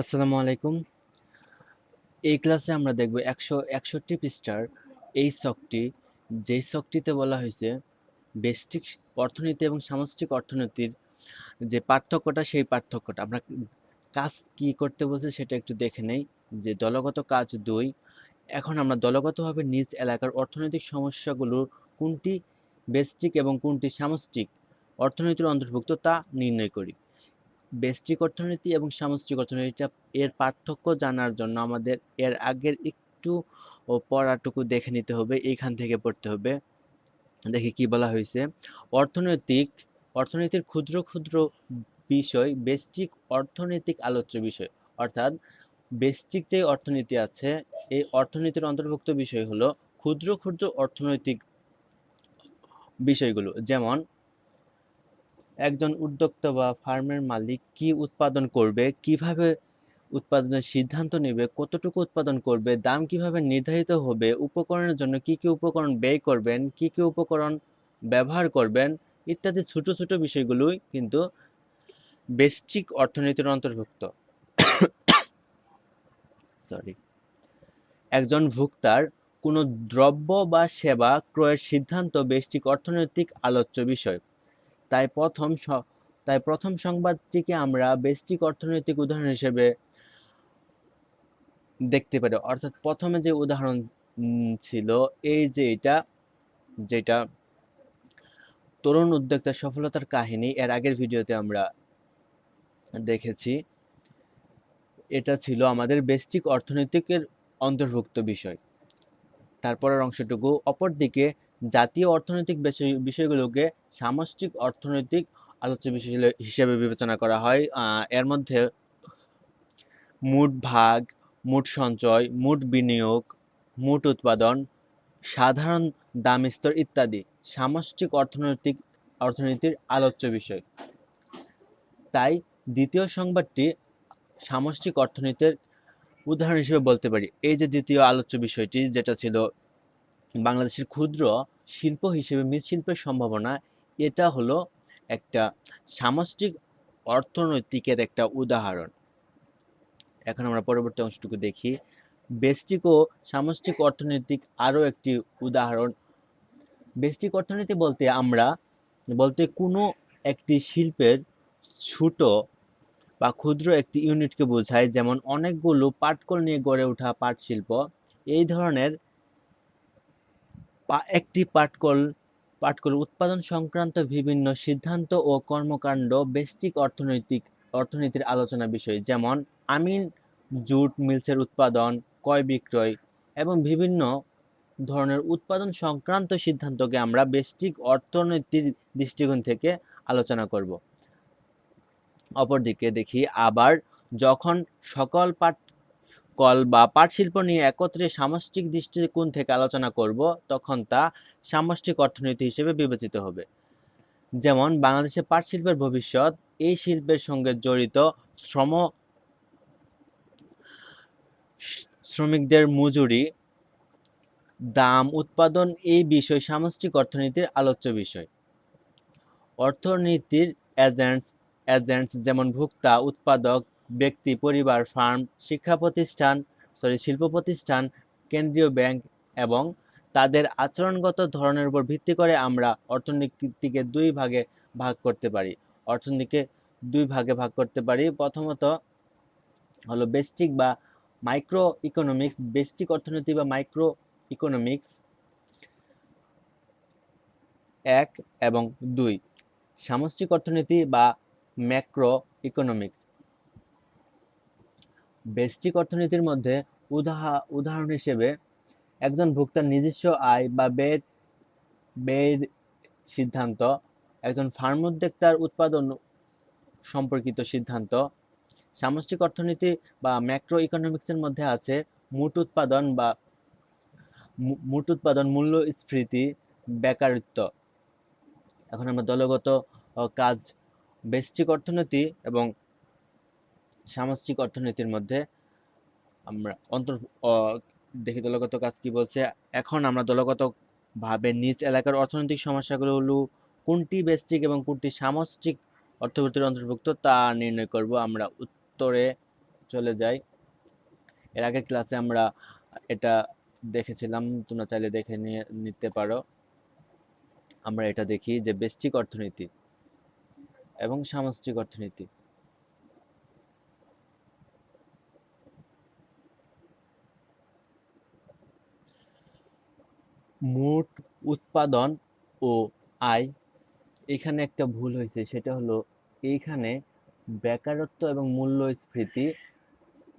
আসসালামু আলাইকুম। এই ক্লাসে আমরা দেখব একশো একষট্টি পৃষ্ঠার এই শকটি যেই শকটিতে বলা হয়েছে বেস্টিক অর্থনীতি এবং সামষ্টিক অর্থনীতির যে পার্থক্যটা, সেই পার্থক্যটা। আমরা কাজ কি করতে বলছে সেটা একটু দেখে নেই। যে দলগত কাজ দুই, এখন আমরা দলগতভাবে নিজ এলাকার অর্থনৈতিক সমস্যাগুলো কোনটি বেষ্টিক এবং কোনটি সামষ্টিক অর্থনীতির অন্তর্ভুক্ত তা নির্ণয় করি। বেস্টিক অর্থনীতি এবং সামষ্টিক অর্থনীতিটা এর পার্থক্য জানার জন্য আমাদের এর আগের একটু পড়াটুকু দেখে নিতে হবে, এইখান থেকে পড়তে হবে। দেখি কি বলা হয়েছে। অর্থনৈতিক, অর্থনীতির ক্ষুদ্র ক্ষুদ্র বিষয় বেস্টিক অর্থনৈতিক আলোচ্য বিষয়। অর্থাৎ বেস্টিক যে অর্থনীতি আছে, এই অর্থনীতির অন্তর্ভুক্ত বিষয় হলো ক্ষুদ্র ক্ষুদ্র অর্থনৈতিক বিষয়গুলো। যেমন একজন উদ্যোক্তা বা ফার্মের মালিক কি উৎপাদন করবে? কীভাবে উৎপাদনের সিদ্ধান্ত নেবে? কতটুকু উৎপাদন করবে? দাম কীভাবে নির্ধারিত হবে? উপকরণের জন্য কি কি উপকরণ ব্যয় করবেন? কি কি উপকরণ ব্যবহার করবেন? ইত্যাদি ছোট ছোট বিষয়গুলোই কিন্তু বেস্টিক অর্থনীতির অন্তর্ভুক্ত। সরি একজন ভোক্তার কোনো দ্রব্য বা সেবা ক্রয়ের সিদ্ধান্ত বেস্টিক অর্থনৈতিক আলোচ্য বিষয়। তাই প্রথম তাই প্রথম সংবাদটিকে আমরা বেস্টিক অর্থনৈতিক উদাহরণ হিসেবে দেখতে পারি। অর্থাৎ প্রথমে যে উদাহরণ ছিল, এই যে এটা, যেটা তরুণ উদ্যোক্তার সফলতার কাহিনী, এর আগের ভিডিওতে আমরা দেখেছি, এটা ছিল আমাদের বেস্টিক অর্থনৈতিকের অন্তর্ভুক্ত বিষয়। তারপরের অংশটুকু, অপরদিকে জাতীয় অর্থনৈতিক বিষয় বিষয়গুলোকে সামষ্টিক অর্থনৈতিক আলোচ্য বিষয় হিসেবে বিবেচনা করা হয়। এর মধ্যে মোট ভাগ, মোট সঞ্চয়, মোট বিনিয়োগ, মোট উৎপাদন, সাধারণ দাম স্তর ইত্যাদি সামষ্টিক অর্থনৈতিক, অর্থনীতির আলোচ্য বিষয়। তাই দ্বিতীয় সংবাদটি সামষ্টিক অর্থনীতির উদাহরণ হিসেবে বলতে পারি। এই যে দ্বিতীয় আলোচ্য বিষয়টি, যেটা ছিল বাংলাদেশের ক্ষুদ্র শিল্প হিসেবে মৃৎশিল্পের সম্ভাবনা, এটা হলো একটা সামষ্টিক অর্থনৈতিকের একটা উদাহরণ। এখন আমরা পরবর্তী অংশটুকু দেখি। বেস্টিক ও সামষ্টিক অর্থনৈতিক আরও একটি উদাহরণ। বেস্টিক অর্থনীতি বলতে আমরা, বলতে কোনো একটি শিল্পের ছোট বা ক্ষুদ্র একটি ইউনিটকে বোঝায়, যেমন অনেকগুলো পাটকল নিয়ে গড়ে ওঠা পাট শিল্প এই ধরনের একটি পাটকল পাটকল উৎপাদন সংক্রান্ত বিভিন্ন সিদ্ধান্ত ও কর্মকাণ্ড বেস্টিক অর্থনৈতিক, অর্থনীতির আলোচনা বিষয়, যেমন আমিন, জুট মিলসের উৎপাদন ক্রয় বিক্রয় এবং বিভিন্ন ধরনের উৎপাদন সংক্রান্ত সিদ্ধান্তকে আমরা বেস্টিক অর্থনীতির দৃষ্টিকোণ থেকে আলোচনা করব। অপরদিকে দেখি আবার যখন সকল পাট কল বা পাট শিল্প নিয়ে একত্রে সামষ্টিক দৃষ্টিকোণ থেকে আলোচনা করব, তখন তা সামষ্টিক অর্থনীতি হিসেবে বিবেচিত হবে। যেমন, বাংলাদেশে পাট শিল্পের ভবিষ্যৎ, এই শিল্পের সঙ্গে জড়িত শ্রম, শ্রমিকদের মজুরি, দাম, উৎপাদন, এই বিষয় সামষ্টিক অর্থনীতির আলোচ্য বিষয়। অর্থনীতির এজেন্টস এজেন্টস যেমন ভোক্তা, উৎপাদক ব্যক্তি, পরিবার, ফার্ম, শিক্ষা প্রতিষ্ঠান সরি শিল্প প্রতিষ্ঠান, কেন্দ্রীয় ব্যাংক এবং তাদের আচরণগত ধরনের উপর ভিত্তি করে আমরা অর্থনীতিকে দুই ভাগে ভাগ করতে পারি। অর্থনীতিকে দুই ভাগে ভাগ করতে পারি। প্রথমত হলো বেস্টিক বা মাইক্রো ইকোনমিক্স বেস্টিক অর্থনীতি বা মাইক্রো ইকোনমিক্স এক এবং দুই। সামষ্টিক অর্থনীতি বা ম্যাক্রো ইকোনমিক্স বেস্টিক অর্থনীতির মধ্যে উদাহা, উদাহরণ হিসেবে একজন ভোক্তার নিজস্ব আয় বা ব্যয়ের ব্যয়ের সিদ্ধান্ত, একজন ফার্ম উদ্যোক্তার উৎপাদন সম্পর্কিত সিদ্ধান্ত, সামষ্টিক অর্থনীতি বা ম্যাক্রো ইকোনমিক্সের মধ্যে আছে মোট উৎপাদন বা মোট উৎপাদন মূল্যস্ফীতি বেকারত্ব। এখন আমরা দলগত কাজ বেস্টিক অর্থনীতি এবং সামষ্টিক অর্থনীতির মধ্যে আমরা অন্তর দেখি দলগত কাজ কি বলছে? এখন আমরা দলগত ভাবে নিজ এলাকার অর্থনৈতিক সমস্যাগুলো হলো, কোনটি বেস্টিক এবং কোনটি সামষ্টিক অর্থনীতির অন্তর্ভুক্ত তা নির্ণয় করব। আমরা উত্তরে চলে যাই। এর আগের ক্লাসে আমরা এটা দেখেছিলাম, তোমরা চাইলে দেখে নিয়ে, নিতে পারো। আমরা এটা দেখি যে ব্যষ্টিক অর্থনীতি এবং সামষ্টিক অর্থনীতি। মোট উৎপাদন ও আয়। এখানে একটা ভুল হয়েছে সেটা হলো এইখানে বেকারত্ব এবং মূল্যস্ফীতি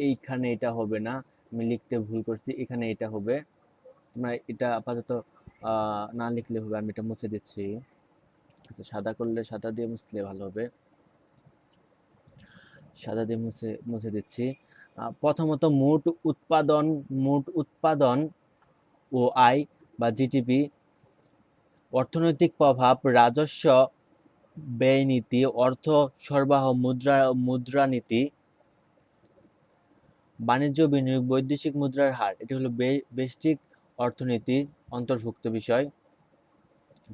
এইখানে এটা হবে না আমি লিখতে ভুল করছি এখানে এটা হবে। তোমরা এটা আপাতত না লিখলে হবে আমি এটা মুছে দিচ্ছি। আচ্ছা, সাদা করলে সাদা দিয়ে মুছলে ভালো হবে। সাদা দিয়ে মুছে মুছে দিচ্ছি। প্রথমত মোট উৎপাদন মোট উৎপাদন ও আয় বা জিডিপি অর্থনৈতিক প্রভাব, রাজস্ব ব্যয় নীতি অর্থ সরবরাহ, মুদ্রা, মুদ্রানীতি, বাণিজ্য, বিনিয়োগ, বৈদেশিক মুদ্রার হার, এটি হলো বে- ব্যষ্টিক অর্থনীতি অন্তর্ভুক্ত বিষয়।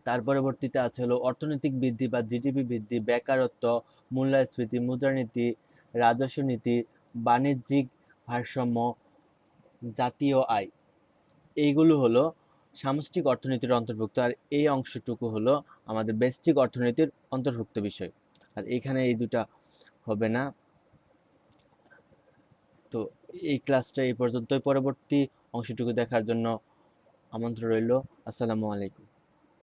তার পরবর্তীতে আছে হলো অর্থনৈতিক বৃদ্ধি বা জিডিপি বৃদ্ধি, বেকারত্ব, মূল্যস্ফীতি, মুদ্রানীতি, রাজস্ব নীতি, বাণিজ্যিক ভারসাম্য, জাতীয় আয়। এইগুলো হলো সামষ্টিক অর্থনীতির অন্তর্ভুক্ত, আর এই অংশটুকু হলো আমাদের বেস্টিক অর্থনীতির অন্তর্ভুক্ত বিষয়। আর এখানে এই দুটা হবে না। তো এই ক্লাসটা এই পর্যন্তই। পরবর্তী অংশটুকু দেখার জন্য আমন্ত্রণ রইল। আসসালামু আলাইকুম।